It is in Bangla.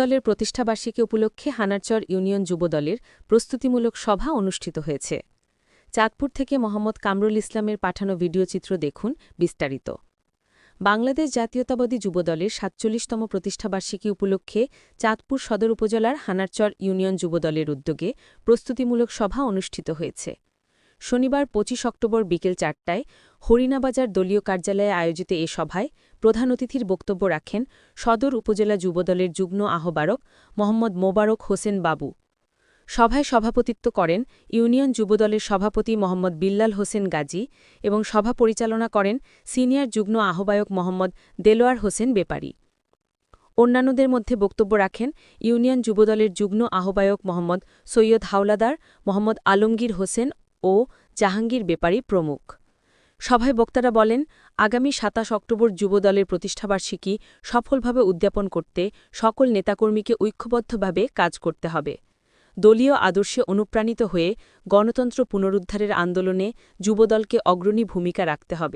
দলের প্রতিষ্ঠাবার্ষিকী উপলক্ষে হানারচর ইউনিয়ন যুবদলের প্রস্তুতিমূলক সভা অনুষ্ঠিত হয়েছে। চাঁদপুর থেকে মোহাম্মদ কামরুল ইসলামের পাঠানো ভিডিওচিত্র দেখুন বিস্তারিত। বাংলাদেশ জাতীয়তাবাদী যুবদলের সাতচল্লিশতম প্রতিষ্ঠাবার্ষিকী উপলক্ষে চাঁদপুর সদর উপজেলার হানারচর ইউনিয়ন যুবদলের উদ্যোগে প্রস্তুতিমূলক সভা অনুষ্ঠিত হয়েছে। শনিবার ২৫ অক্টোবর বিকেল চারটায় হরিণাবাজার দলীয় কার্যালয়ে আয়োজিত এ সভায় প্রধান অতিথির বক্তব্য রাখেন সদর উপজেলা যুবদলের যুগ্ম আহ্বারক মোহাম্মদ মোবারক হোসেন বাবু। সভায় সভাপতিত্ব করেন ইউনিয়ন যুবদলের সভাপতি মোহাম্মদ বিল্লাল হোসেন গাজী এবং সভা পরিচালনা করেন সিনিয়র যুগ্ম আহ্বায়ক মোহাম্মদ দেলোয়ার হোসেন বেপারী। অন্যান্যদের মধ্যে বক্তব্য রাখেন ইউনিয়ন যুবদলের যুগ্ম আহ্বায়ক মোহাম্মদ সৈয়দ হাওলাদার, মোহাম্মদ আলমগীর হোসেন ও জাহাঙ্গীর বেপারী প্রমুখ। সভায় বক্তারা বলেন, আগামী সাতাশ অক্টোবর যুবদলের প্রতিষ্ঠাবার্ষিকী সফলভাবে উদ্যাপন করতে সকল নেতাকর্মীকে ঐক্যবদ্ধভাবে কাজ করতে হবে। দলীয় আদর্শে অনুপ্রাণিত হয়ে গণতন্ত্র পুনরুদ্ধারের আন্দোলনে যুবদলকে অগ্রণী ভূমিকা রাখতে হবে।